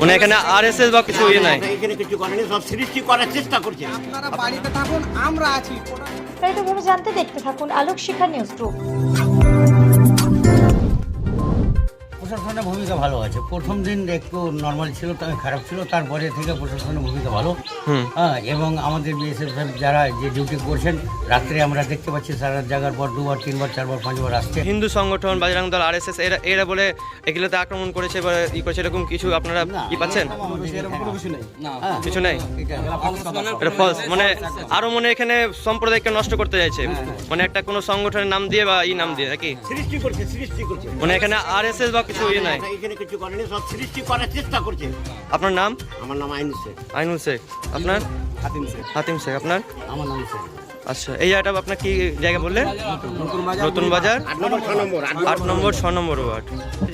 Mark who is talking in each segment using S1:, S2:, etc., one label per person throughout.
S1: মানে এখানে আরএসএস বা কিছু ইয়ে নাই।
S2: এখানে কিছু করেনি সব সৃষ্টি করার চেষ্টা করছে।
S3: আপনারা বাড়িতে থাকুন আমরা আছি।
S4: বিস্তারিতভাবে জানতে দেখতে থাকুন আলোক শিখা নিউজ গ্রুপ
S5: প্রশাসনের ভূমিকা ভালো আছে। প্রথম দিন একটু নর্মাল ছিল তবে খারাপ ছিল তারপরে থেকে প্রশাসনের ভূমিকা ভালো। হ্যাঁ এবং আমাদের বিএসএফ যারা যে ডিউটি করছেন রাত্রে আমরা দেখতে পাচ্ছি সারা জায়গার পর দুবার তিনবার চারবার পাঁচবার আসছে।
S1: হিন্দু সংগঠন বাজরাং দল আরএসএস এরা এরা বলে এগুলোতে আক্রমণ করেছে বা ই করেছে এরকম কিছু আপনারা কি পাচ্ছেন?
S5: হ্যাঁ,
S1: কিছু নাই?
S5: এটা
S1: এটা ফলস মানে আরও মনে হয় এখানে সম্প্রদায়কে নষ্ট করতে চাইছে। মানে একটা কোনো সংগঠনের নাম দিয়ে বা ই নাম দিয়ে নাকি? মানে এখানে আরএসএস বা কিছু ইয়ে নাই
S2: এখানে কিছু করেনি সব সৃষ্টি করার চেষ্টা করছে।
S1: আপনার নাম?
S2: আমার নাম আইন শেখ।
S1: আইনুল শেখ। আপনার? হাতিম শেখ। আপনার?
S5: আমার নাম স্যার
S1: আচ্ছা এই জায়গাটা আপনার কি জায়গা বললেন? নতুন বাজার।
S2: আট নম্বর ছ নম্বর
S1: ওয়ার্ড।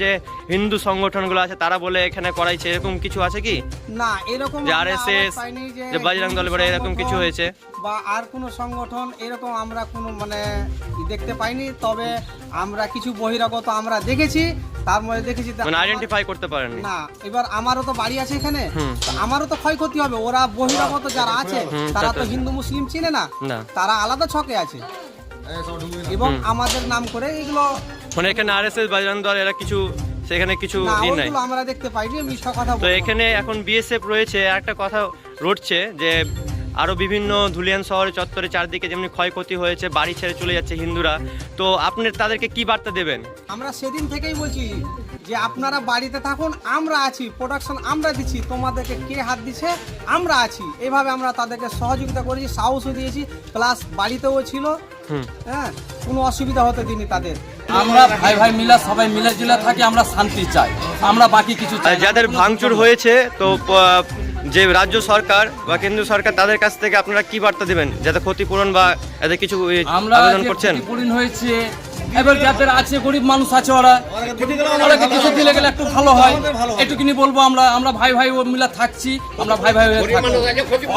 S1: যে হিন্দু সংগঠনগুলো আছে তারা বলে এখানে করাইছে এরকম কিছু আছে কি?
S3: না এরকম
S1: যে
S3: আমরা
S1: আরএসএস
S3: আওয়াজ পাইনি
S1: যে বাজরাং দল বলে এরকম কিছু হয়েছে।
S3: বা আর কোনো সংগঠন এরকম আমরা কোনো মানে দেখতে পাইনি। তবে আমরা কিছু বহিরাগত আমরা দেখেছি তার মধ্যে দেখেছি
S1: মানে আইডেন্টিফাই করতে পারেননি।
S3: না এবার আমারও তো বাড়ি আছে এখানে। আমারও তো ক্ষয়ক্ষতি হবে। ওরা বহিরাগত যারা আছে তারা
S1: তো
S3: হিন্দু মুসলিম চিনে না। তারা আলাদা ছকে আছে। এবং আমাদের নাম করে এগুলো
S1: মানে এখানে আরএসএস বাজরাং দল এরা কিছু সেখানে কিছু ই নাই।
S3: আমরা দেখতে পাইনি মিথ্যা কথা
S1: তো এখানে এখন বিএসএফ রয়েছে। একটা কথা রটছে যে আরও বিভিন্ন ধুলিয়ান শহরে চত্বরে চারদিকে যেমনি ক্ষয়ক্ষতি হয়েছে বাড়ি ছেড়ে চলে যাচ্ছে হিন্দুরা। তো আপনি তাদেরকে কি বার্তা দেবেন?
S3: আমরা সেদিন থেকেই বলছি যে আপনারা বাড়িতে থাকুন আমরা আছি প্রোডাকশন আমরা দিচ্ছি তোমাদেরকে কে হাত দিচ্ছে আমরা আছি। এভাবে আমরা তাদেরকে সহযোগিতা করেছি সাহসও দিয়েছি প্লাস বাড়িতেও ছিল। হ্যাঁ কোনো অসুবিধা হতে দিনি তাদের।
S6: আমরা ভাই ভাই মিলা সবাই মিলে জুলে থাকি আমরা শান্তি চাই। আমরা বাকি কিছু চাই
S1: যাদের ভাঙচুর হয়েছে তো যে রাজ্য সরকার বা কেন্দ্র সরকার তাদের কাছ থেকে আপনারা কি বার্তা দেবেন? যাতে ক্ষতিপূরণ বা এদের কিছু আবেদন করছেন?
S6: ক্ষতিপূরণ হয়েছে এবার যাদের আছে গরিব মানুষ আছে ওরা ওরাকে কিছু দিলে গেলে একটু ভালো হয়। একটুখানি বলব আমরা আমরা ভাই ভাই মিলা থাকছি আমরা ভাই ভাই হয়ে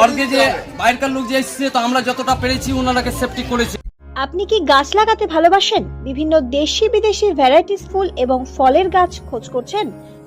S6: অর্গে যে বাইরেকার লোক যে এসছে তো আমরা যতটা পেরেছি ওনারাকে সেফটি করেছি।
S4: আপনি কি গাছ লাগাতে ভালোবাসেন? বিভিন্ন দেশি বিদেশি ভ্যারাইটিস ফুল এবং ফলের গাছ খোঁজ করছেন?